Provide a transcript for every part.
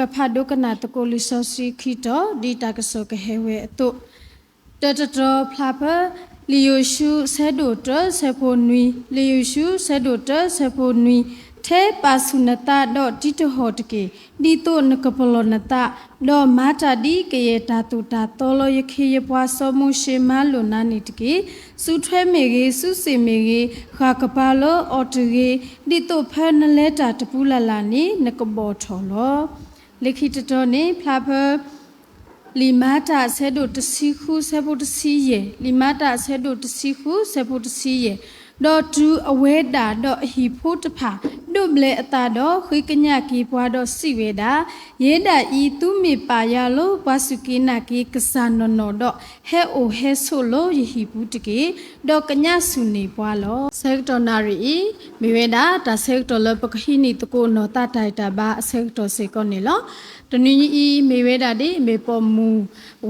ကဖတ်ဒုကနာတကိုလီဆောစီခီတောဒီတာကဆောကဟဲဝဲအတုတတတဖလာပလီယိုရှုဆဲဒိုတဆဲဖိုနွီလီယိုရှုဆဲဒိုတဆဲဖိုနွီထဲပါစုနတာဒေါတိတဟောတကေဒီတုနကပလောနတာဒေါမာတာဒီကေယတာတူတာတောလယခေယပွားစောမှုရှေမလွန်နာနီတကေစုထွဲမေကေစုစေမေကေခါကပါလောအော်တကေဒီတုဖဲနလဲတာတပူလာလာနီနကဘောထော်လော လိခိတတော်နေဖလာဖလီမာတာဆဲဒိုတစီခုဆဲဖို့တစီယေလီမာတာဆဲဒိုတစီခုဆဲဖို့တစီ ယေဒေါ်တူအဝဲတာဒေါ်အဟီဖို့တဖာဒုဘလေအတာဒေါ်ခွေကညကီပွားဒေါ်စီဝေတာယေတာဤသူမေပါရလိုဘွာစုကိနာကီကဆာနော်နော်ဒေါ်ဟဲအိုဟဲဆိုလိုယဟီဘူးတကေဒေါ်ကညဆုနေပွားလောဆက်တော်နာရီမေဝေတာတာဆက်တော်လပကဟိနီတကိုနော်တတိုင်တာဘာဆက်တော်စေကောနေလောတနည်းဤမေဝဲတာဒီမေပေါ်မူ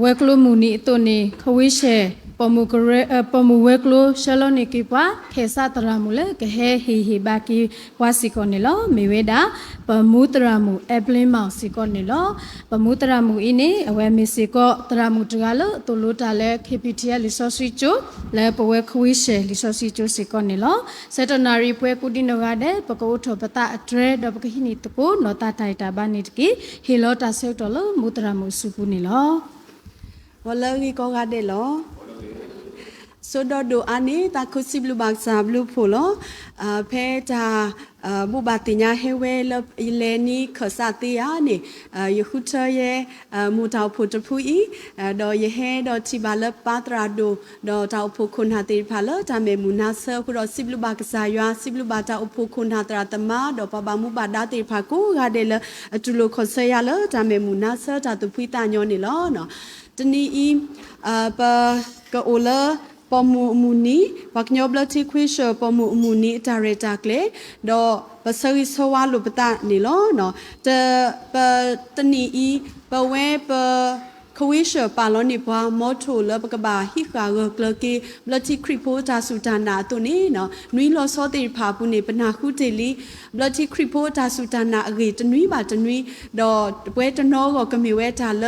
ဝဲကလိုမူနီအတုနေခဝေးရှဲ ပမူကရပမူဝဲကလိုရှလောနေကိပွားခေစတရမူလေကဟဲဟီဟီဘာကီဝါစီကောနေလောမေဝဲတာပမူတရမူအပလင်းမောင်စီကောနေလောပမူတရမူအင်းနေအဝဲမေစီကောတရမူတကလောတူလိုတာလေ KPT လီဆိုစီချိုလေပဝဲခဝေးရှဲလီဆိုစီချိုစီကောနေလောစက်တနာရီပွဲကုတိနောကတဲ့ပကောထောပတာအဒရဲဒပကဟိနီတကိုနောတာတိုင်တာဘာနိတကိဟီလောတာဆေတော်လောမူတရမူစုပူနေလောဝလငီကောကတဲ့လော ဆိုတော့ဒိုအနီတာခုစီဘလူဘတ်ဆာဘလူဖိုလောအဖဲတာဘူဘာတင်ညာဟဲဝဲလအီလဲနီခဆာတီယာနီယခုချရဲ့မူတောက်ဖို့တဖူဤဒေါ်ယဟဲဒေါ်ချီဘာလပါတရာဒိုဒေါ်တောက်ဖို့ခွန်ဟာတေဖာလတာမေမူနာဆခုတော့စီဘလူဘကဆာယွာစီဘလူဘတာအဖို့ခွန်ဟာတရာတမဒေါ်ပပမူဘာဒါတေဖာကိုဂါဒေလအတူလိုခွန်ဆရလတာမေမူနာဆတာတူဖွိတာညောနေလောနော်တနီဤအပကအိုလာ ပမှုမူနီဝကညောဘလတိခွေရှပမှုမူနီဒါရတာကလေတော့ပစဝိဆဝါလုပတာနီလောနော်တပတနီဤပဝဲပ ခဝိရှပါလောနေပွားမောထိုလပကဘာဟိခါဂကလကေဘလတိခရိပိုတာစုတနာတုနေနော်နွီလောစောတေဖာပုနေပနာခုတေလီဘလတိခရိပိုတာစုတနာအဂေတနွီပါတနွီတော့ပွဲတနောကကမေဝဲတာလ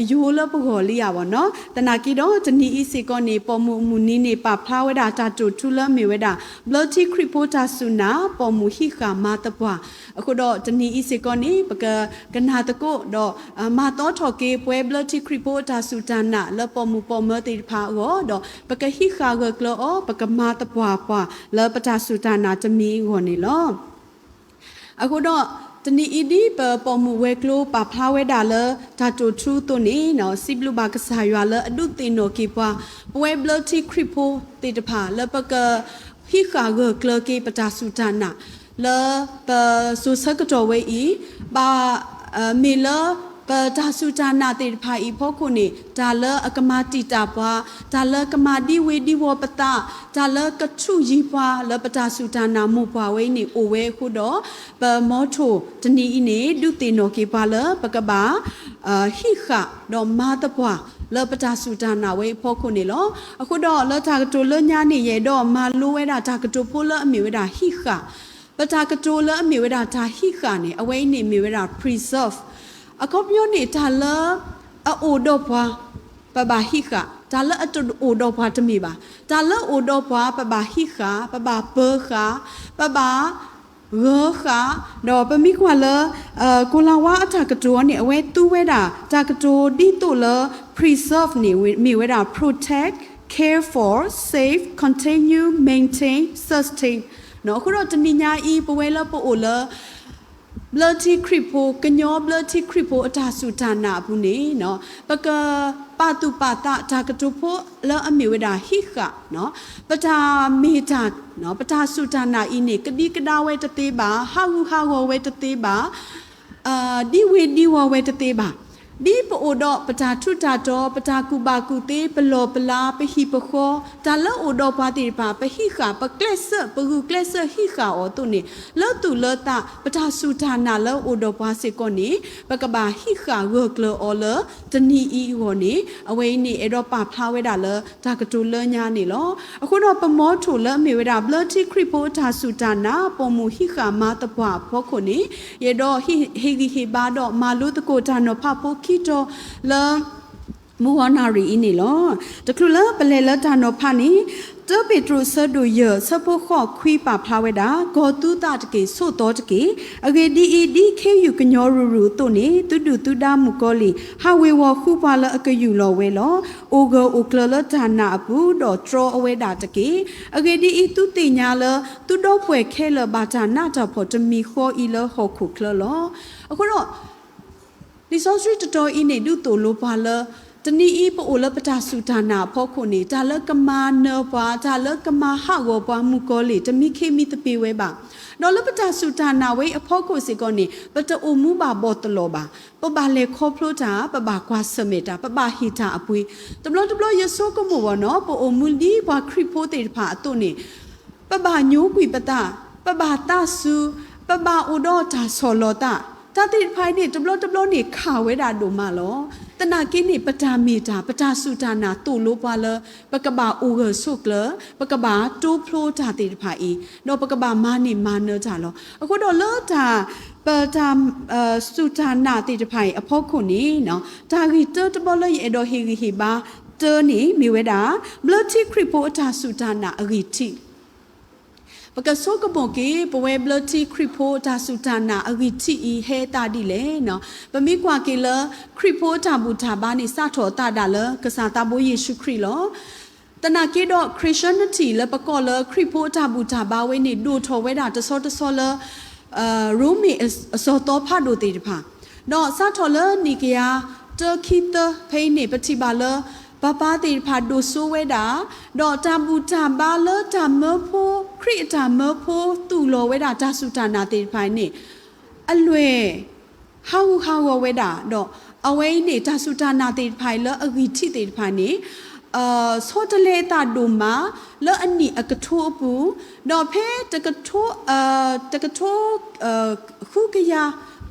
အယိုးလပခော်လေးရပါနော်တနာကီတော့တနီဤစေကောနေပေါ်မှုမူနီနေပါဖလာဝဲတာတာတူထူလမေဝဲတာဘလတိခရိပိုတာစုနာပေါ်မှုဟိခါမာတပွားအခုတော့တနီဤစေကောနေပကကနာတကုတော့မာတော်ထော်ကေပွဲဘလတိခရိပိုတာစုတနာလပေါ်မှုပေါ်မတေဖာရောတော့ပကဟိခါဂကလောပကမာတပွားပွားလပတာစုတနာတမီကိုနေလောအခုတော့တနီအီဒီပပေါ်မှုဝဲကလိုပါဖလာဝဲတာလဓာတူထူးတုန်နေနော်စီဘလူဘာကဆာရွာလအဒုတင်နိုကေပွားပွဲဘလတီခရိပိုတေတဖာလပကဟိခါဂကလကေပတာစုတနာလပဆူဆကတော်ဝဲဤဘာမေလ ပဒါစုတာနာတေဖာဤဖို့ခုနေဒါလအကမတိတာပွားဒါလကမာဒီဝေဒီဝပတာဒါလကထုရီပွားလပဒါစုတာနာမှုပွားဝဲနေအိုဝဲခုတော့ပမောထိုတနီဤနေဒုတေနောကေပါလပကဘာအဟိခတော့မာတပွားလောပတာစုတာနာဝဲဖို့ခုနေလောအခုတော့လောတာကတိုလညာနေရတော့မာလိုဝဲတာတာကတိုဖိုလအမီဝဲတာဟိခပတာကတိုလအမီဝဲတာတာဟိခနေအဝဲနေမီဝဲတာ preserve အကောပြောနေတာလအိုဒပွားပဘာဟိခာဒါလအတူအိုဒပွားတမီပါဒါလအိုဒပွားပဘာဟိခာပဘာပေခာပဘာရောခါတော့ပမိကွာလအကိုလာဝါအထကတိုနေအဝဲတူဝဲတာတာကတိုဒီတိုလ preserve နေမိဝဲတာ protect care for save continue maintain sustain နော်ခုတော့တနိညာဤပဝဲလပိုလ bloody kripo ကညော bloody kripo အတာစုဒါနာဘူးနေနော်ပကပတုပတာဒါကတုဖို့လအမေဝဒဟိခနော်ပတာမေတာနော်ပတာစုဒါနာဤနေကတိကဒါဝဲတသေးပါဟာဟုဟာဝဝဲတသေးပါအာဒီဝေဒီဝဝဲတသေးပါ ဒီပိုဒပတာထုတာတော့ပတာကူပါကူတေပလောပလာပဟိပခောတာလောဒပါတိပါပဟိခာပကလက်ဆပကူကလက်ဆဟိခာအောတုနေလောတူလောတာပတာစုထာနာလောဒပါစေကောနေပကဘာဟိခာဝကလောအောလတနီဤဝနေအဝိနေအဲ့တော့ပါဖလာဝဲတာလဒါကတူလညာနေလောအခုတော့ပမောထုလမေဝဲတာဘလတိခရိပိုတာစုထာနာပုံမူဟိခာမာတပွားဖောခုနေရေတော့ဟိဟိဒီဟိဘာတော့မာလူတကိုတာနောဖဖိုခိတောလမူဝနာရီအင်းနေလောတခုလပလေလတာနောဖာနီတပေထရဆဒူယဆဖို့ခော့ခွီပါဖလာဝဲတာဂောတုတတကေဆိုတော့တကေအဂေဒီအီဒီခေယူကညောရူရူတုနေတူတူတူဒါမူကောလီဟာဝေဝခုပါလအကယူလောဝဲလောအိုဂိုအိုကလလဌာနာဘူးတော့ထရအဝဲတာတကေအဂေဒီအီတူတိညာလတူတော့ပွဲခဲလဘာတာနာတော့ဖို့တမီခောအီလဟောခုကလလောအခုတော့ ဒီဆောစရီတတော်အင်းနေဒုတိုလိုပါလတနီဤပိုလပတာစုဒါနာဖောခုနေဒါလကမာနပွားဒါလကမာဟာဝပွားမူကောလေတမိခေမီတပေဝဲပါနော်လပတာစုဒါနာဝဲအဖောခုစီကောနေပတအိုမူပါဘောတလောပါပပလေခေါဖလိုတာပပကွာစမေတာပပဟီတာအပွေတဘလတဘလယဆိုကမောဘောနော်ပိုအိုမူလီဘွာခရိဖိုတေဖာအတုနေပပညိုးကွီပတာပပတာစုပပအိုဒေါ်တာဆောလောတာ တတိဖိုင်နေတဘလတဘလနေခါဝဲတာဒိုမလောတနာကိနေပတာမီတာပတာစုတာနာတူလိုပါလပကဘာအိုဂဆုကလပကဘာတိုးဖလိုတာတိဖိုင်နော်ပကဘာမာနေမာနကြလောအခုတော့လောတာပတာစုတာနာတိဖိုင်အဖို့ခုနေနော်ဒါဂီတတဘလရဲ့တော့ဟီဟီဘာတနီမီဝဲတာဘလတိခရိပိုအတာစုတာနာအဂီတီ ပကဆောကပုံကေပဝဲဘလတီခရိဖိုတာဆူတာနာအဂီတီဤဟဲတာဒီလေနော်ပမိကွာကေလခရိဖိုတာဘူတာဘာနိစထောတာဒါလကစားတာဘိုယေရှုခရစ်လောတနာကေတော့ Christianity လပကောလခရိဖိုတာဘူတာဘာဝဲနေဒိုထော်ဝဲတာတဆောတဆောလအာရူမီအစောတော့ဖတ်လို့တေတဖာတော့စထော်လနီကယာတခိတဖိနေပတိပါလ ပပတိဖာဒိုဆိုဝဲတာတော့တဘူတာဘာလတမဖိုခရစ်တာမဖိုတူလောဝဲတာတဆုတာနာတေဖိုင်နေအလွယ်ဟောဟောဝဲတာတော့အဝဲနေတဆုတာနာတေဖိုင်လအဂီတိတေဖိုင်နေအာစောတလေတာဒိုမာလောအနိအကထိုးပူတော့ဖဲတကထိုးအာတကထိုးအာခုကရ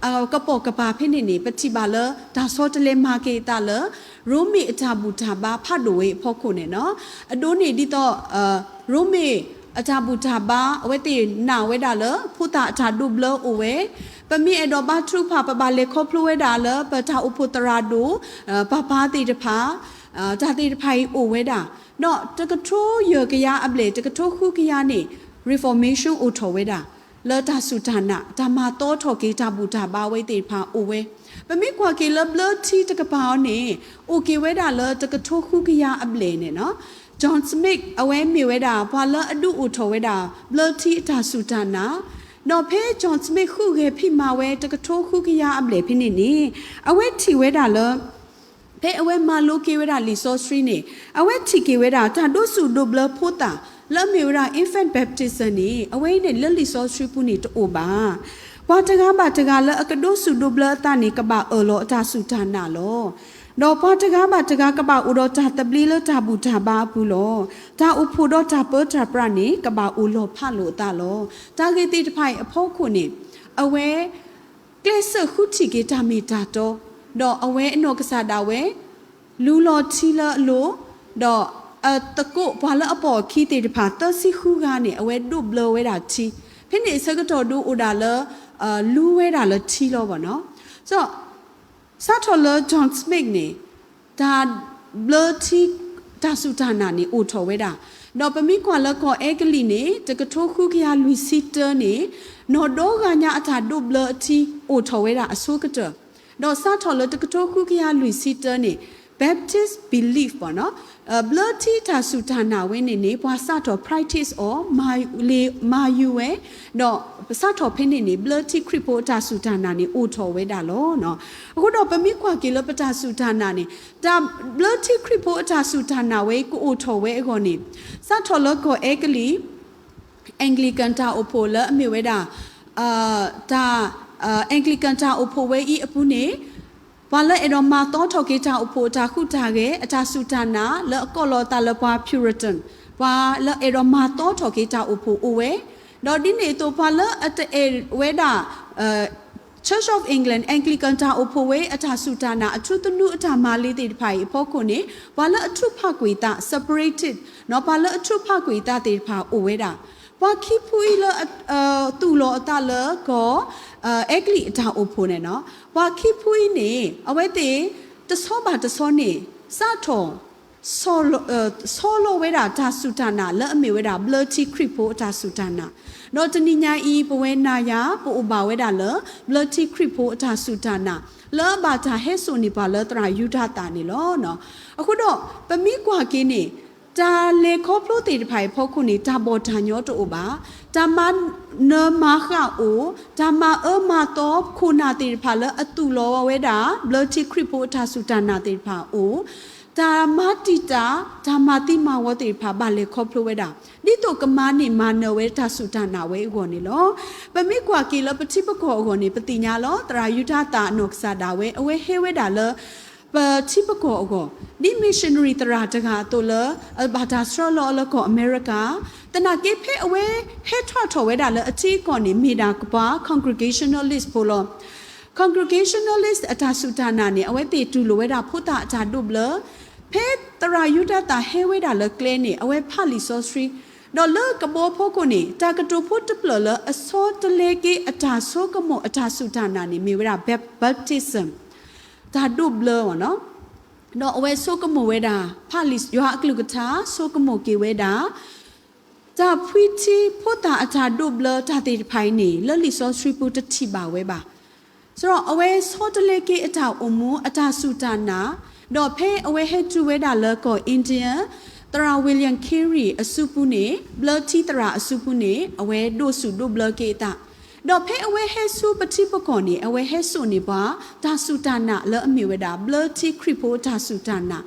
အာကပောကပါဖိနေနေပတိပါလဒါစောတလေမာကေတာလရိုမီအတာဘူတာဘာဖတ်လို့ဝေဖောက်ခုနေနော်အတိုးနေဒီတော့အာရိုမီအတာဘူတာဘာအဝဲတေနာဝဲတာလဖူတာအတာဒုဘလအဝဲပမိအတော့ဘာထရုဖာပပလေခေါပလိုဝဲတာလပတာဥပတရာဒိုပပတေတဖာအာတာတေတဖိုင်အိုဝဲတာနော်တကထိုးရကရအပလေတကထိုးခုကရနေ reformation အိုထော်ဝဲတာ လောတာစုဒါနာဓမ္မတောထော်ကေတာဘူတာဘာဝဲတေဖာအိုဝဲပမိကွာကေလဘလတီတကပောင်းနေအိုကေဝဲတာလတကထိုးခုကရအပလေနေနော် John Smith အဝဲမြေဝဲတာဘာလအဒုအိုထော်ဝဲတာ blood tea တာဆူတာနာနော်ဖဲ John Smith ခုကေဖိမာဝဲတကထိုးခုကရအပလေဖိနေနေအဝဲထီဝဲတာလောဖဲအဝဲမာလိုကေဝဲတာလီဆိုစထရီနေအဝဲထီကေဝဲတာတာဒုစုဒိုဘလဖိုတာ လမေဝရာ infant baptism နေအဝဲနေလက်လီဆိုစထရီပူနေတိုးပါဝါတကားပါတကားလအကဒုစုဒိုဘလတာနေကပါအော်လောအတာစုတာနာလောတော့ဘာတကားဘာတကားကပဦးတော့တာတပလီလတာဘူးတာဘာဘူးလောဒါဥဖို့တော့တာပတ်တာပရနေကပဦးလောဖလို့တာလောတာဂေတိတဖိုင်အဖို့ခုနေအဝဲကလစခုတီကေတာမီတာတော့တော့အဝဲအနောကစားတာဝဲလူလောချီလလို့တော့ အတကုဘာလအပေါ်ခီတေတဖာတစီခုကနေအဝဲဒုဘလဝဲတာချီဖိနေစကတော်ဒူဥဒါလအလူဝဲတာလချီလောပါနော်ဆိုတော့စထော်လဂျွန်စမစ်နေဒါဘလတီဒါဆူတာနာနေအိုထော်ဝဲတာတော့ပမိကွာလကောအဲကလီနေတကထိုးခုခရလူစီတာနေနော်တော့ကညာအထာဒုဘလတီအိုထော်ဝဲတာအစိုးကတတော့စထော်လတကထိုးခုခရလူစီတာနေ Baptist belief ပေါ့နော် blood tea တာစုတာနာဝင်းနေနေပွားစတော့ practice or မာလေမာယူဝဲတော့စတော့ဖိနေနေ blood tea ခရစ်ပိုတာစုတာနာနေအိုထော်ဝဲတာလောနော်အခုတော့ပမိခွာကီလပတာစုတာနာနေဒါ blood tea ခရစ်ပိုတာစုတာနာဝဲကိုအိုထော်ဝဲအခေါ်နေစတော့လောကိုအဲကလီ Anglican တာအိုဖိုလအမေဝဲတာအာဒါအာ Anglican တာအိုဖိုဝဲဤအပူနေ ဘာလဲအရောမာတော့ထော်ကေတာအဖို့တာခုတာကေအတာစုတာနာလော့ကောလောတာလပွားဖြူရတန်ဘာလဲအရောမာတော့ထော်ကေတာအဖို့အဝဲတော့ဒီနေတော့ဘာလဲအတဲဝဲတာအဲ Church of England Anglican တာအဖို့ဝဲအတာစုတာနာအထုသနုအတာမာလေးတေဖိုင်ဖို့ခုနေဘာလဲအထုဖကွေတာ separated နော်ဘာလဲအထုဖကွေတာတေဖာအဝဲတာဘာခိဖူအီလအတူလောအတာလကော အဲအက်ကလီအတာအိုဖိုနဲ့နော်ဝါခိဖူးနေအဝဲတေတဆောပါတဆောနေစထုံဆောလိုဆောလိုဝဲတာဒါစုဒနာလက်အမေဝဲတာ blurty creep ဖို့ဒါစုဒနာတော့တဏိညာဤပဝဲနာယပူပါဝဲတာလ blurty creep ဖို့ဒါစုဒနာလောဘာတာဟဲဆိုနေပါလတရာယူဒတာနေလောနော်အခုတော့ပမိကွာကင်းနေ တာလေခေါပလို့တေတဖိုင်ဖို့ခုနေတာဘောတာညောတူပါတာမနမခါအိုတာမအမတော့ခုနာတေတဖာလအတူလောဝဲတာဘလတိခရပိုတာစုတာနာတေတဖာအိုတာမတီတာဓမ္မတိမဝတေဖာဘာလေခေါပလို့ဝဲတာဒီတော့ကမနေမနဝဲတာစုတာနာဝဲကိုနေလောပမိကွာကီလပတိပကောကိုနေပတိညာလောတရာယုထတာအနုကစားတာဝဲအဝဲဟဲဝဲတာလော ပတိပကောကိုဒီ missionary တရာတကတိုလဘာတာစထရလောလကိုအမေရိကတနာကေဖေအဝဲဟဲထွတ်ထော်ဝဲတာလအတီကောနေမိတာကပါ congregationalist ပိုလော congregationalist အတာစုတာနာနေအဝဲတေတူလိုဝဲတာဖုတာအတာဒုဘလဖဲတရာယုဒတာဟဲဝဲတာလကလဲနေအဝဲဖလီဆိုစထရီတော့လကဘောဖို့ကိုနေတာကတူဖို့တပလလအစောတလေကေအတာဆိုကမောအတာစုတာနာနေမိဝဲတာ baptism ဒါဒုဘလဝနော်တော့အဝဲဆိုကမောဝဲတာဖလီယောအကလုကတာဆိုကမောကေဝဲတာဒါဖွီတီဖို့တာအတာဒုဘလတာတေဖိုင်နေလလီဆိုစထရီပူတတိပါဝဲပါဆိုတော့အဝဲစောတလေကေအတာအမူအတာစုတာနာတော့ဖဲအဝဲဟဲတူဝဲတာလကောအိန္ဒိယတရာဝီလျံခီရီအစုပုနေဘလတီတရာအစုပုနေအဝဲဒိုစုဒိုဘလကေတာ တော့ဖဲအဝဲဟဲစုပတိပကောနေအဝဲဟဲစုနေပါတာစုတာနာလောအမီဝဲတာဘလတီခရီပိုတာစုတာနာ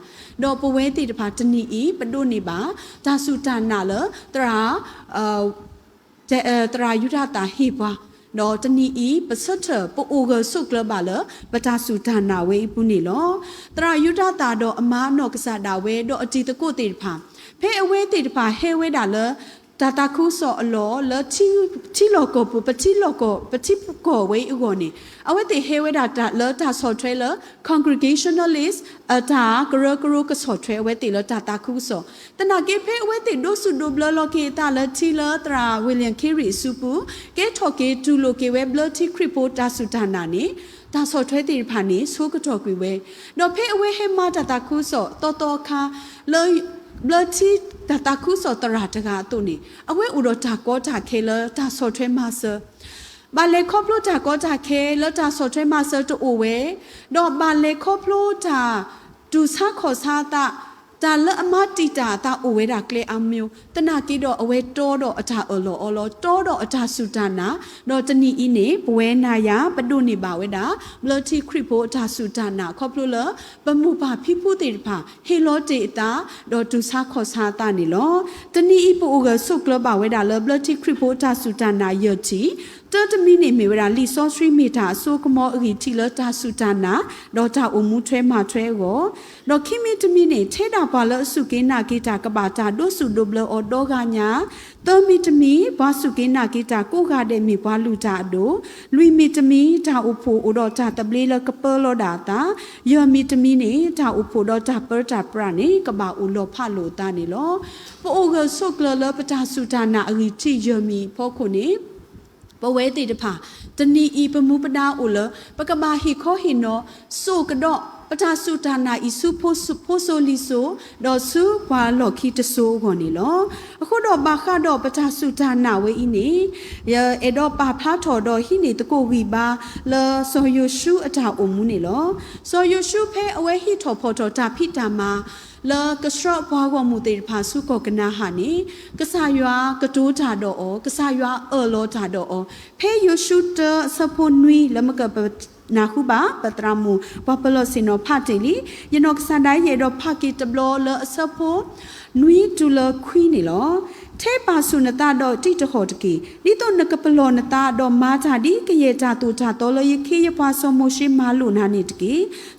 တော့ပဝဲတိတပါတနီဤပဒုနေပါတာစုတာနာလတရာအာတရာယုဒတာဟေပါနော်တနီဤပစတ်ထပိုအိုဂဆုကလပါလပတာစုဒါနာဝေပုနေလောတရာယုဒတာတော့အမားနော့ကစားတာဝဲတော့အတီတကုတေတဖာဖဲအဝဲတေတဖာဟဲဝဲတာလ တာတာခုဆောအလောလချီချီလောကောပပချီလောကောပချီပကောဝေဥဂောနေအဝဲတေဟဲဝဲတာတာလတာဆောထရဲလ congregationalist အတာဂရဂရကဆောထရဲဝဲတေလတာတာခုဆောတနာကေဖဲအဝဲတေဒိုဆုဒိုဘလလောကေတာလချီလတရာဝီလျံခီရီစုပူကေထော်ကေတူလိုကေဝဲဘလတီခရီပိုတာဆုတာနာနေဒါဆောထွဲတေဖာနေဆိုးကတော်ကွေဝဲတော့ဖဲအဝဲဟဲမာတာတာခုဆောတော်တော်ခါလော ဘလတီတာတာခုဆောတရာတကတုန်နေအဝဲဥတော်တာကောတာခဲလတာဆောထွဲမဆာဘာလေခေါပလိုတာကောတာခဲလတာဆောထွဲမဆာတူဝဲတော့ဘာလေခေါပလိုတာဒူဆာခေါ်ဆာတာ တာလအမတိတာတာအဝဲတာကလေအမျိုးတနကိတော့အဝဲတောတော့အတာအလောအလောတောတော့အတာစုတနာတော့တနီဤနေဘဝဲနာယပတုနေပါဝဲတာမလတိခရစ်ဖို့အတာစုတနာခေါပလူလပမှုပါဖိဖုတေဖာဟေလောတေတာတော့ဒုစာခောစာတာနေလောတနီဤပိုကဆုကလပါဝဲတာလဘလတိခရစ်ဖို့အတာစုတနာယောချီ 30မိနစ်မေဝရာလီဆွန်စရီမီတာအစိုးကမောအဂီတီလတာစုတနာဒေါ်တာအုံမူထွဲမာထွဲကိုဒေါ်ခိမီတမီနေထဲတာပါလအစုကိနာကိတာကပါတာဒုစုဒုဘလအော်ဒေါကညာသမီတမီဘာစုကိနာကိတာကိုကတဲ့မေဘွားလူတာတို့လူမီတမီတာအုဖိုအော်ဒေါ်တာတပလီလကပလောဒါတာယောမီတမီနေတာအုဖိုဒေါ်တာပါတာပရနေကပါအူလောဖလိုတာနေလောပိုအိုကဆုကလလပတာစုတနာအဂီတီယောမီဖောခုနေ ပဝဲတိတဖာတနီဤပမှုပဒါအိုလပကဘာဟီခောဟီနောဆိုကတော့ပတာစုတာနာဤစုဖို့ဖို့ဆိုလီဆိုတော့စုဘွာလော်ခီတဆိုးခေါ်နေလောအခုတော့ဘာခတော့ပတာစုတာနာဝဲဤနေရအဲ့တော့ပါဖားထော်တော့ဟိနေတကိုဝီပါလောဆိုယိုရှုအတာအုံမှုနေလောဆိုယိုရှုဖဲအဝဲဟိထော်ဖော်တော်တာဖိတာမှာ လာကစရဘွားကမှုတေဖာစုကောကနာဟာနေကဆာရွာကတိုးတာတော့ဩကဆာရွာအော်လောတာတော့ဩဖဲယိုရှုတစဖွန်နွီလမကပနာခုပါပတရာမူပပလစင်နောဖတ်တယ်လီယနောကစန်ဒိုင်ရေတော့ဖကီတဘလလအစဖိုနွီတူလခွီနေလော ထထဲပါဆုနတာတော့တိတဟောတကေနိတော့နကပလောနတာတော့မာတာဒီကရေတာတူတာတော်လယခေယပွားဆောမရှိမာလူနာနေတကေ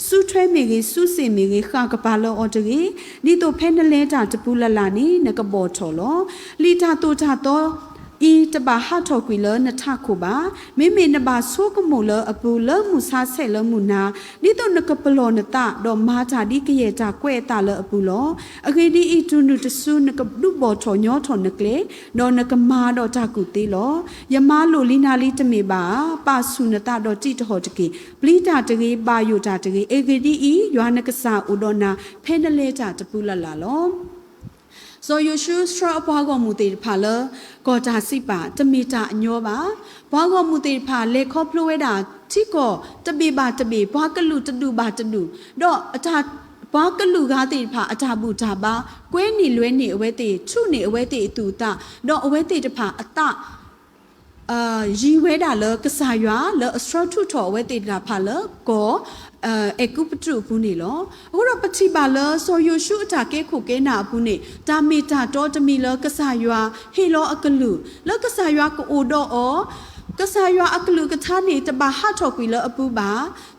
စုထွဲမေကေစုစင်မေကေခကပါလောအော်တကေနိတော့ဖဲနလဲတာတပူလလာနိနကဘောထော်လောလီတာတူတာတော့ ဤတပါဟထော်ကွေလနထခုပါမိမိနပါဆိုကမူလအပူလမှုစားဆက်လမှုနာနိတော့နကပလောနတာတော့မာတာဒီကရေတာကွဲ့တာလအပူလောအခေဒီဤတုနုတဆုနကဒုဘောထော်ညောထော်နကလေတော့နကမာတော့တာကုသေးလောယမလိုလီနာလီတမေပါပါဆုနတာတော့တိတဟောတကေပလိတာတကေပါယုတာတကေအခေဒီဤယွာနကဆာဥဒနာဖဲနလေတာတပူလလာလော so you should straw ဘွားကောမူတေဖာလကောတာစိပါတမီတာအညောပါဘွားကောမူတေဖာလေခေါပလိုဝဲတာချီကောတပေပါတပေဘွားကလူတတူပါတတူတော့အထာဘွားကလူကားတေဖာအထာဘူးတာပါကွဲနေလွဲနေအဝဲတေချုနေအဝဲတေအတူတာတော့အဝဲတေတဖာအတအာရီဝဲတာလကဆာရွာလအစထရထုထောဝဲတေတာဖာလကော အဲအကုပတုဘူးနေလောအခုတော့ပတိပါလဆိုယိုရှုအတာကဲခုကဲနာဘူးနေတာမီတာတော့တမီလကဆာရွာဟေလောအကလူလကဆာရွာကိုတော့အောကဆာရွာအကလူကထာနေတပါဟထောကွေလအပူပါ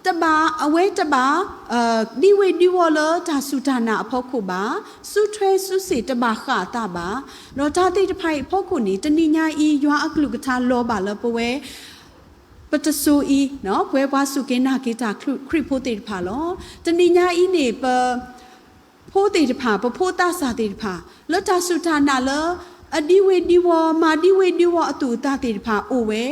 တပါအဝဲတပါအာဒီဝေဒီဝလဒါစုဒါနာအဖို့ခုပါစုထွဲစုစီတပါခတာပါတော့ဒါတိတဖိုင်ဖို့ခုနေတဏိညာဤရွာအကလူကထာလောပါလပဝဲ ပတဆူဤနော်ဘွဲဘွားစုကင်းနာဂီတာခရစ်ဖို့တေတဖာလောတဏိညာဤနေပဖို့တေတဖာပဖို့တာစာတေတဖာလတဆုထာနာလအဒီဝေဒီဝမာဒီဝေဒီဝအတူတာတေတဖာအိုဝဲ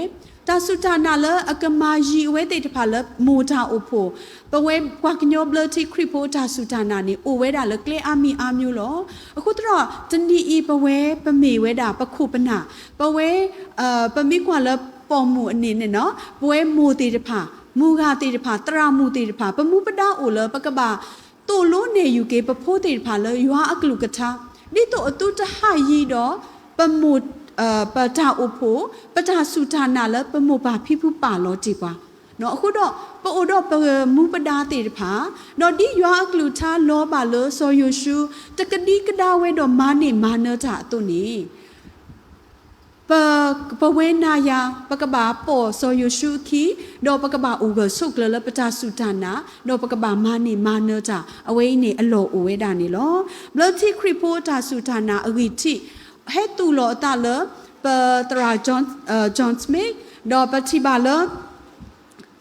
တာဆုထာနာလအကမာယီဝဲတေတဖာလမိုတာအိုဖို့ပဝဲကွာကညောဘလတိခရစ်ဖို့တာဆုထာနာနေအိုဝဲတာလကလေအမီအမျိုးလောအခုတော့တဏိဤပဝဲပမေဝဲတာပခုပနာပဝဲအာပမိကွာလပေါ် မှုအနေနဲ့နော်ပွဲမူတေတဖာမူကတေတဖာတရမှုတေတဖာပမှုပဒအိုလပကပါတူလို့နေယူကေပဖိုးတေတဖာလယွာအကလူကထာဒီတော့အတုတဟယီတော့ပမှုအပတာအိုဖိုပတာစုထာနာလပမှုပါဖိဖူပါလောတိပါနော်အခုတော့ပို့တော့ပမူပဒါတေတဖာနော်ဒီယွာအကလူထာလောပါလောဆိုယိုရှုတကတိကဒါဝဲတော့မာနေမာနတာအတုနေ ပပဝေနာယာပကဘာပေါ်ဆိုယရှုခီဒေါ်ပကဘာဥဂဆုကလလပတာစုတနာဒေါ်ပကဘာမာနေမာနတာအဝေးနေအလောအဝေးတာနေလောဘလတိခရီပိုတာစုတနာအဂီတိဟဲတူလောတာလပတရာဂျွန်ဂျွန်စမစ်ဒေါ်ပတိဘာလ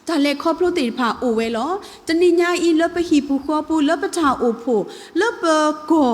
တလေခေါပလို့တေဖာအိုဝဲလောတနိညာဤလပဟိပူခေါပူလပတာအိုဖို့လပကော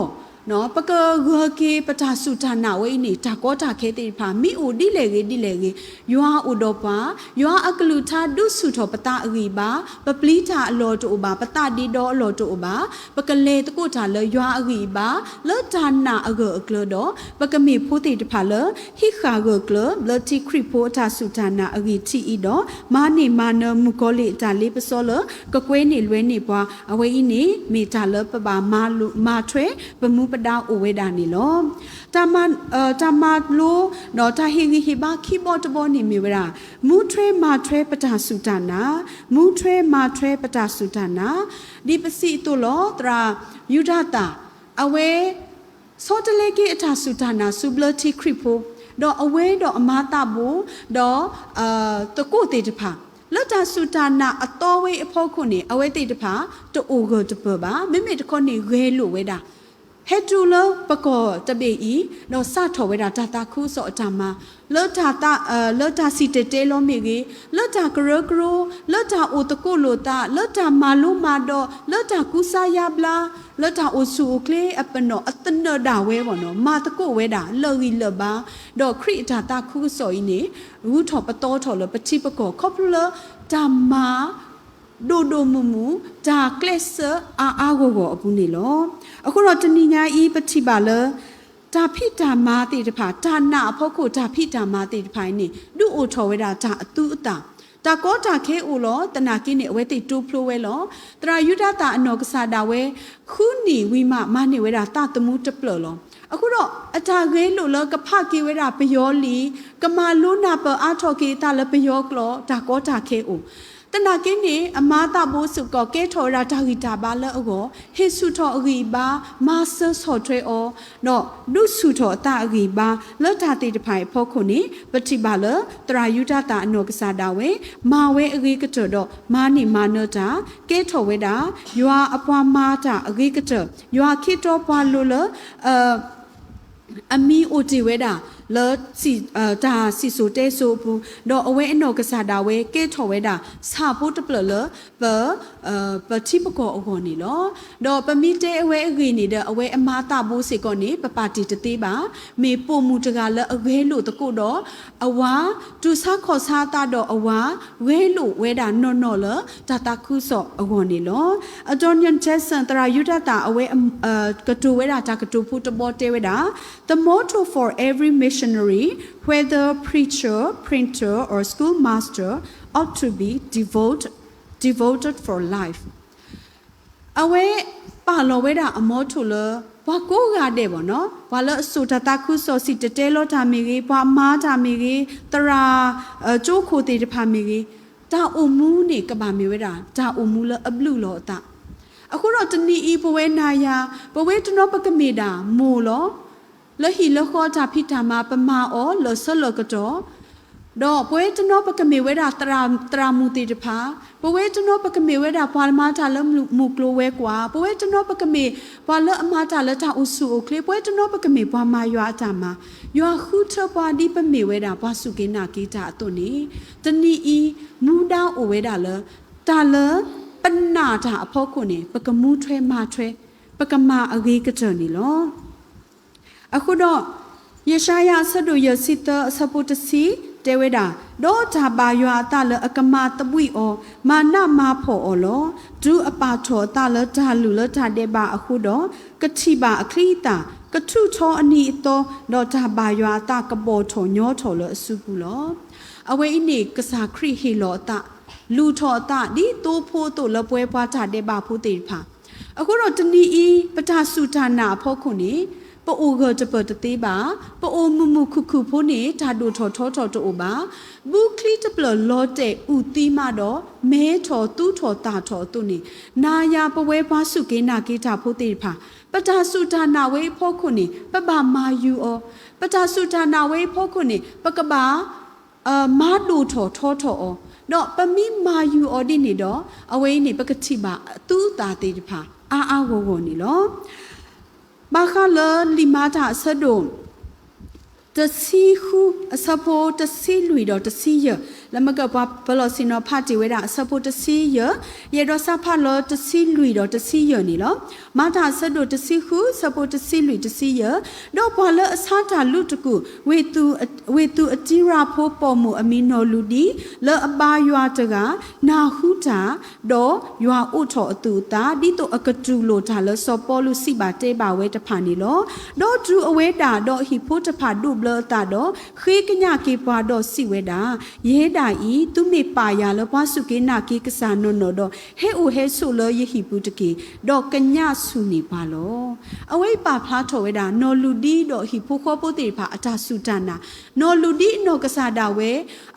နော်ပကဂကေပတာစုတနာဝိနေတာကောတာခဲတေဖာမိအိုဒီလေကေဒီလေကေယွာအိုတော့ပါယွာအကလူထာဒုစုထောပတာအဂီပါပပလီထာအလောတိုပါပတာဒီတော့အလောတိုပါပကလေတကုထာလယွာအဂီပါလောတာနာအဂအကလတော့ပကမိဖိုတေတဖာလဟိခါဂကလဘလတိခရိဖိုတာစုတနာအဂီတီဤတော့မာနေမာနမူကောလေတာလေးပစောလကကွဲနေလွဲနေပွားအဝေးဤနေမေတာလပပါမာလူမာထွဲပမှုပဒါအိုဝဲတာနေလောတမန်အတမလိုတော့တဟိဟိဟိဘာခိဘောတဘောနေမြဝရာမူထွဲမာထွဲပတာစုတနာမူထွဲမာထွဲပတာစုတနာဒီပစီတုလောတရာယူဒတာအဝဲစောတလေကေအတာစုတနာစုဘလတိခရိဖိုတော့အဝဲတော့အမာတာဘူတော့အာတကုတေတဖာလတ်တာစုတာနာအတော်ဝေးအဖို့ခုနေအဝဲတေတဖာတူဂတပပါမိမိတခေါနေရဲလို့ဝဲတာ ဟက်တူလပကောတပေဤတော့စထော်ဝဲတာတာတာခုစောအတမလောတာတာအလောတာစီတတဲလောမေကြီးလောတာဂရဂရလောတာအိုတကုလိုတာလောတာမာလိုမာတော့လောတာကုစာယဘလာလောတာအိုဆူကလေအပနောအတနဒါဝဲပေါ့နော်မာတကုဝဲတာလော်ကြီးလဘာတော့ခရိတာတာခုစောဤနေရူထော်ပတော်ထော်လပတိပကောခေါပလဓမ္မာ ဒိုဒိုမူမူဒါကလစ်ဆာအာအာကိုကိုအပူနေလောအခုတော့တဏိညာဤပတိပါလဒါဖိတာမာတိတဖာဒါနာအဖို့ကိုဒါဖိတာမာတိတဖိုင်းနေဒုအိုထော်ဝဲတာဒါအတူအတာတာကောတာခဲအိုလောတနာကိနေအဝဲတိတူဖလိုဝဲလောတရာယုဒတာအနောကစားတာဝဲခုနီဝိမမနေဝဲတာတတမှုတပလလောအခုတော့အတာခဲလို့လောကဖကေဝဲတာပယောလီကမာလုနာပအာထောကေတာလပယောကလောဒါကောတာခဲအို တနာကင်းနေအမားတာဘိုးစုကကဲထော်ရာတာဂီတာဘာလဲအောဟေဆုထောအဂီဘာမာဆာဆော်ထွေအောနော်ဒုဆုထောအတာအဂီဘာလောတာတေတဖိုင်ဖောခုနေပတိဘာလတရာယုဒတာအနောကစားတာဝဲမာဝဲအဂီကတော်တော့မာနေမာနတာကဲထော်ဝဲတာယွာအပွားမာတာအဂီကတော်ယွာခိတော်ပွားလို့လအအမီအိုတီဝဲတာ လောစီအာဒါစီဆိုတဲဆိုဘူးတော့အဝဲအနော်ကစားတာဝဲကဲထော်ဝဲတာစာဖို့တပလလဘ အာပတိပကောအခေါ်နေလောတော့ပမိတဲအဝဲအဂေနေတဲ့အဝဲအမားတာဘိုးစေကောနေပပတီတသေးပါမေပိုမူတကလအဝဲလို့တကုတော့အဝါသူစားခေါ်စားတာတော့အဝါဝဲလို့ဝဲတာနော်နော်လဒါတာခုဆော့အခေါ်နေလောအဂျွန်ယန်ချက်ဆန်တရာယူဒတာအဝဲအာကတူဝဲတာတာကတူဖူတဘောတဲဝဲတာ the motto for every missionary whether preacher printer or schoolmaster ought to be devoted devoted for life အဝဲပါလောဝဲတာအမောထုလဘာကိုကတဲ့ဘောနော်ဘာလို့စူတတခုစောစီတတဲလောတာမီကြီးဘာမားတာမီကြီးတရာအကျိုးခိုတေတဖာမီကြီးဒါအုံမူးနေကဘာမီဝဲတာဒါအုံမူးလအဘလူလောတာအခုတော့တနီဤဘဝဲနာယာဘဝဲတနောပကမေတာမို့လောလဟီလခောတာဖိတာမပမာအောလောဆလောကတော့ တော့ပွဲတနောပကမေဝဲတာတရာတရာမူတေတဖာပဝဲတနောပကမေဝဲတာပွာလမတာလမူကလိုဝဲကွာပဝဲတနောပကမေပွာလအမတာလတာအုစုအိုကလေပွဲတနောပကမေပွာမာရွာအတာမှာရွာခုထပွာဒီပမေဝဲတာပွာစုကိနာကိတာအတုန်နေတနီဤမူတောင်းအိုဝဲတာလတာလပနာတာအဖို့ခုနေပကမှုထွဲမထွဲပကမာအဂေကကြနေလောအခုတော့ယေရှာယဆတ်တို့ရစစ်တဆပုတစီ တဲဝဲတာဒေါ်တာဘာယွာတလအကမတပွိအောမာနမဖို့အောလောဒုအပါထောတလဓာလူလဓာတဲ့ပါအခုတော့ကတိပါအခရိတာကထုချောအနီအတော်ဒေါ်တာဘာယွာတကပေါ်ထောညောထောလအစုကူလောအဝဲအိနေကစားခရိဟီလောတလူထောတဒီတိုးဖို့တို့လပွဲပွားတာတဲ့ပါဖို့တေဖာအခုတော့တနီဤပထစုဌာနာဖို့ခုနေ ပအိုကတပတသေးပါပအိုမမခုခုဖိုးနေဓာတုထောထောထောတိုပါဘူးခလီတပလလောတဲ့ဥတီမတော့မဲထောတူးထောတာထောတုနေနာယာပဝဲပါစုကေနာကေတာဖိုးတေဖာပတာစုဌာနာဝေဖို့ခုနေပပမာယူအောပတာစုဌာနာဝေဖို့ခုနေပကပါအာမာဒူထောထောထောအောတော့ပမိမာယူအောဒီနေတော့အဝေးနေပကတိပါသူ့တာတေတဖာအာအာဝဝနေလော ဘာခလလီမာတာဆဒုံတစီခုအစပိုတစီလူတော့တစီရ လမကပဘလစင်နဖတ်တီဝဲတာအစပိုတစီရရေတော့စဖတ်လို့တစီလူတော့တစီရနေလောမာတာဆဒုတစီခုစပိုတစီလူတစီရတော့ဘလအစားတာလူတကူဝေသူဝေသူအတီရာဖိုးပေါ်မှုအမီနော်လူဒီလအပါရွာတကနာဟုတာတော့ရွာဥထောအတူတာဒီတော့အကတူလို့တာလစောပေါ်လူစီပါတဲပါဝဲတဖာနေလောတော့ဒူအဝဲတာတော့ဟီဖိုးတဖာဒုဘလတာတော့ခေကညကေပွားတော့စီဝဲတာရဲတာဤသူမေပါရလပွားစုကေနာကေကဆာနောနောတော့ဟဲအိုဟဲဆိုလယဟီပူတကေတော့ကညဆုနေပါလောအဝဲပါဖလားထော်ဝဲတာနော်လူဒီတော့ဟီဖိုးခေါ်ပိုးတေဖာအတာစုတနာနော်လူဒီနော်ကဆာတာဝဲ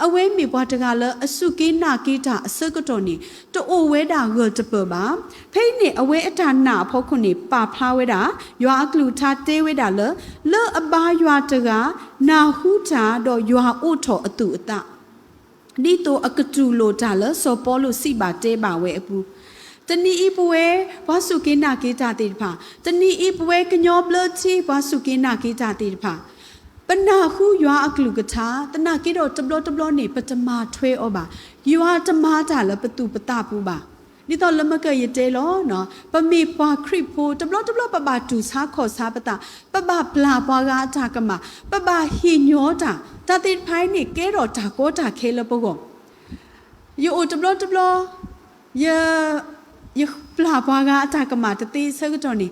အဝဲမေပွားတကလအစုကေနာကေတာအစကတော်နေတိုးဝဲတာရတပပါဖိနေအဝဲအတာနာဖောခုနေပါဖလားဝဲတာရွာအကလူထားတေးဝဲတာလလောအဘာရွာတကနာဟုတာတော့ရွာအိုထော်အတူအတ ဒီတော့အကတူလိုတာလစောပေါ်လို့စီပါတဲပါဝဲအပူတနီဤပွဲဘာစုကိနာကေတာတေတဖာတနီဤပွဲကညောပလချီဘာစုကိနာကေတာတေတဖာပနာဟုရွာအကလူကထာတနာကေတော့တဘလတဘလနေပတမထွဲဩပါရွာတမတာလပတူပတပူပါ ဒီတော့လမကရတဲလောနော်ပမေပွားခရစ်ဖို့တဘလတဘလပပတူစားခေါ်စားပတာပပပလာပွားကားတာကမပပဟိညောတာတတိဖိုင်းနေကဲတော့တာကောတာခဲလပုကောယိုတဘလတဘလယယပလာပွားကားတာကမတတိဆကတော့နေ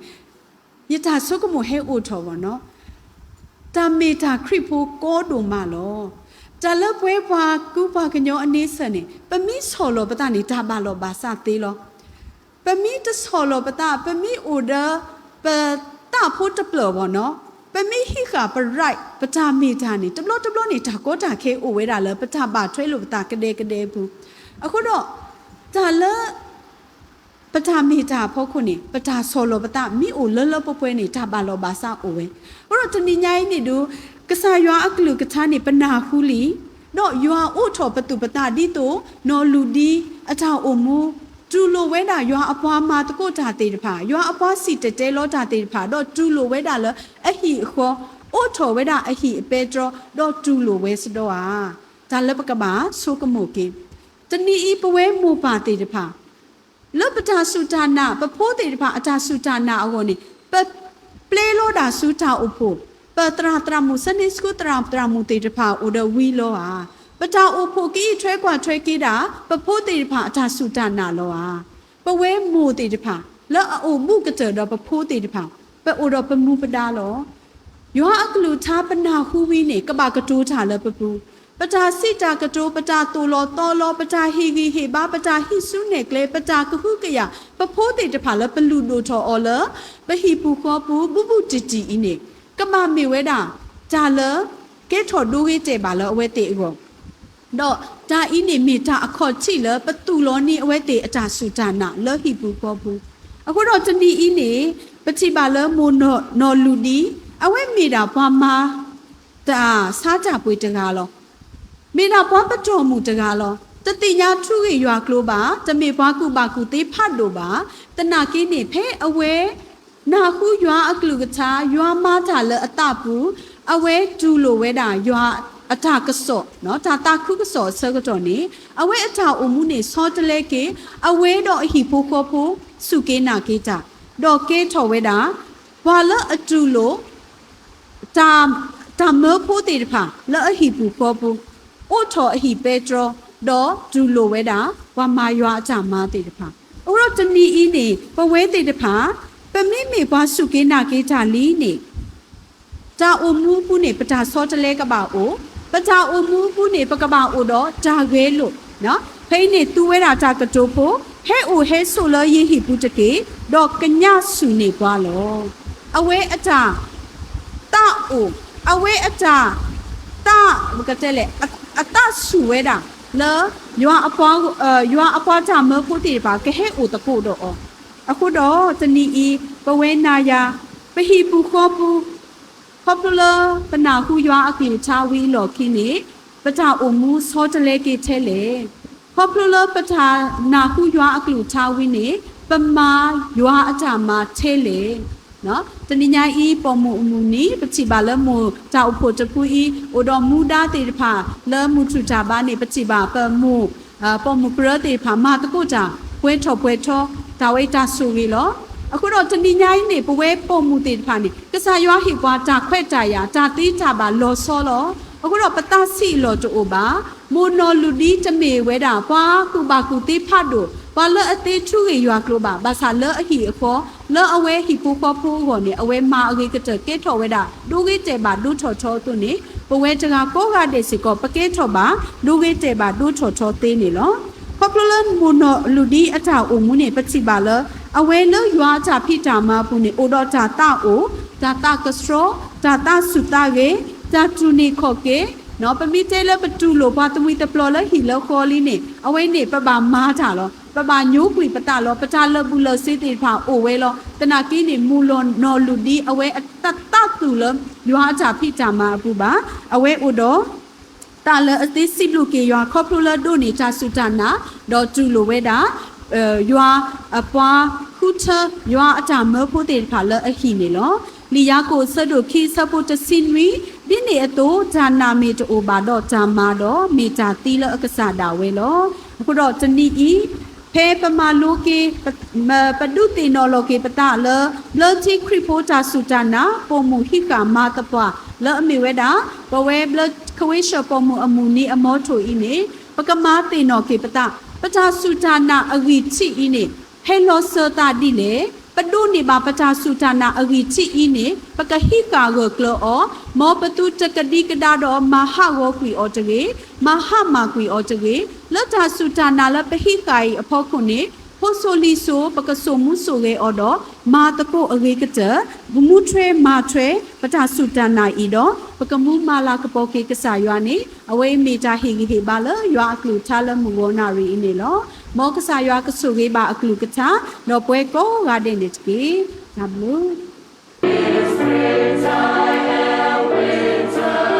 ယတာဆုကမဟဲအိုထော်ပါနော်တာမေတာခရစ်ဖို့ကောဒုံမလော တလပွဲပွားကူပါကညောအနေစနေပမိဆော်လောပတနေဒါပါလောဘာစသေးလောပမိတဆော်လောပတပမိအိုဒါပတာဖို့တပလောဘောနော်ပမိဟိခပရိုက်ပတာမေတာနေတဘလတဘလနေတာကောတာခဲအိုဝဲတာလဲပတာပါထွဲလို့ပတာကတဲ့ကတဲ့ဘူးအခုတော့ဒါလပတာမီတာဖို့ခုနေပတာဆောလောပတာမိအိုလလပပွဲနေတာပါလောပါစာအိုဝဲအဲ့တော့တနိညာကြီးနေတို့ ကဆာရွာအကလူကထားနေပနာခူလီတော့ရွာအိုထောပတုပတာဒီတိုနော်လူဒီအထောင်အိုမူတူလိုဝဲတာရွာအပွားမှာတကုတ်တာတေတဖာရွာအပွားစီတတဲလောတာတေတဖာတော့တူလိုဝဲတာလအဟိအခေါ်အိုထောဝဲတာအဟိအပေတရောတော့တူလိုဝဲစတော့อ่ะဒါလပကပါဆိုကမိုကေတနီဤပဝဲမူပါတေတဖာလပတာစုတာနာပဖိုးတေတဖာအတာစုတာနာအကောနေပပလေလောတာစုတာအဖို့ ပတရာတရာမူစနိစကုတရာတရာမူတေတဖာဥဒဝီလောဟာပတာအဖို့ကီထွဲကွာထွဲကီတာပဖိုးတေတဖာအတာစုတာနာလောဟာပဝဲမူတေတဖာလောအိုမှုကတဲ့တော့ပဖိုးတေတဖာပအိုတော့ပမှုပဒါလောယောအကလူသားပနာဟူဝီနေကပကတိုးထားလပပူပတာစိတာကတိုးပတာတူလောတော်လောပတာဟီဂီဟေဘာပတာဟိဆုနေကလေပတာကဟုကရပဖိုးတေတဖာလပလူဒိုထောအော်လပဟီပူခောပူဘူဘူတီတီအင်းနေ ကမမေဝဲတာဂျာလကဲထော်ဒူဟေတေပါလအဝဲတေအောတော့ဒါအင်းနေမိတာအခေါ်ချိလပတူလောနေအဝဲတေအတာစုတာနာလဟီပူခောပူအခုတော့တနီအင်းနေပတိပါလမိုနောနော်လူဒီအဝဲမိတာဘာမာတာစားကြပွေတကားလောမေနာဘွားပတော်မူတကားလောတတိညာထုရရွာကလိုပါတမေဘွားကုပါကုသေးဖတ်တို့ပါတနာကင်းနေဖဲအဝဲ နာခုရွာအကလူကချာရွာမားတာလအတပူအဝဲဒူလိုဝဲတာရွာအထကစော့နော်ဒါတာခုကစော့ဆကတော့နေအဝဲအထအုံမှုနေစောတလဲကေအဝဲတော့အဟိဖိုးခေါ်ဖို့စုကေနာကေတာတော့ကေထော်ဝဲတာဘာလအတူလိုတာတာမဖို့တေတဖာလောအဟိပူခေါ်ဖို့အိုထော်အဟိပေထရောဒေါ်ဒူလိုဝဲတာဝါမာရွာအကြမာတေတဖာအိုရတနီအင်းနေပဝဲတေတဖာ ပမိမေဘွားစုကေနာကေတာလီနေတာအုံမူပူနေပတာစောတလဲကပါအိုပတာအုံမူပူနေပကပါအိုတော့ဂျာခွဲလို့နော်ဖိနေသူဝဲတာတာကတိုးဖို့ဟဲအိုဟဲဆိုလယေဟိပူတကေတော့ကညစုနေပွားလောအဝဲအတာတာအိုအဝဲအတာတာမကတဲ့လေအအတဆူဝဲတာလောရွာအပွားကိုအဲရွာအပွားချမဖို့တိပါကဟဲအိုတဖို့တော့ အော်အခုတော့တနီဤပဝဲနာယာပဟိပူခောပူ popular ပနာခုရွာအကိချာဝီလော်ခိနေပတာအုံမူစောတလဲကေထဲလေ popular ပတာနာခုရွာအကိချာဝီနေပမာရွာအကြမှာထဲလေနော်တနိညာဤပေါ်မှုအမှုနီပချိပါလမူတောက်ဖို့တပူဤအိုတော်မူဒါတေတဖာလမှုထုတာဘာနေပချိပါပမှုအပေါ်မှုပရတေဖာမာတကုတာပွဲထောပွဲထော ဒါဝိတာဆူရီလောအခုတော့တဏိညာကြီးနေပဝဲပုံမှုတေတဖာနေကစားရွာဟိပွားတာခွဲ့တာယာတာတိတာပါလော်စောလောအခုတော့ပတစီလော်တူပါမိုနော်လူဒီတမေဝဲတာပွားကုပါကုတိဖတ်တို့ဘာလအသေးထုရရွာကလိုပါဘာသာလအဟိအခေါ်လောအဝဲဟိပူခေါ်ဖူးကိုနေအဝဲမာအကေကတကေထော်ဝဲတာဒူကေတဲပါဒူထော်ထော်သူနေပဝဲတကကိုကတဲ့စီကောပကေထော်ပါဒူကေတဲပါဒူထော်ထော်သေးနေလော popular mono ludi ata o mune pachi ba la awe lo ywa cha phita ma pu ne o do ta ta o ta ta kastro ta ta suta ge ta tu ni kho ke နော်ပမိတဲလပတူလိုဘာတမီတပလော်လဟီလောခေါ်လီနေအဝဲနေပပမားတာလောပပညိုးကွေပတလောပတလဘူးလစေတေဖာအိုဝဲလောတနာကင်းနေမူလွန်နော်လူဒီအဝဲအတတတူလရွာချဖိတာမာအပူပါအဝဲအိုတော့ တာလအသေးစစ်လူကေရွာခေါပလိုလာဒိုနေတာစုတနာဒေါ်တူလိုဝဲတာအဲရွာအပွားခုချရွာအတာမဖို့တေဖာလအဟိနေလောလီယာကိုဆဒိုခီဆပိုတစင်ဝီဒီနေအတိုဂျာနာမီတိုဘာတော့ဂျာမာတော့မီတာတီလအကဆာဒါဝဲလောအခုတော့တနီဤဖဲပမာလိုကေမပဒုတေနော်လောကေပတလလောချီခရီပိုတာစုတနာပုံမူဟိကာမာတပွားလောအမီဝဲတာဘဝဲဘလ ခွေးရှောပုံမူအမူနီအမောထိုဤနေပကမာတေနော်ကေပတပတာစုတနာအဂီချိဤနေဟဲလောစတာဒီလေပဒုနေပါပတာစုတနာအဂီချိဤနေပကဟိကာကိုကလောအောမောပတုတကတိကဒါတော့မဟာဝကွီအောတကေမဟာမာကွီအောတကေလတ္တာစုတနာလပဟိကာဤအဖို့ခုနေ ဖို့ဆိုလီဆိုပကဆိုမှုဆိုလေအော်တော့မာတကိုအရေကတဘမှုထွဲမာထွဲပတဆုတန်နိုင်ဤတော့ပကမှုမာလာကပိုကေကဆာရွာနေအဝေးမီတာဟီဂီဟီပါလရွာအကလူထားလမှုဝနာရီအင်းလောမောကဆာရွာကဆုရေးပါအကလူကထာတော့ပွဲကိုဂါဒင်းနေချေဒါဘလူး Is the time of winter?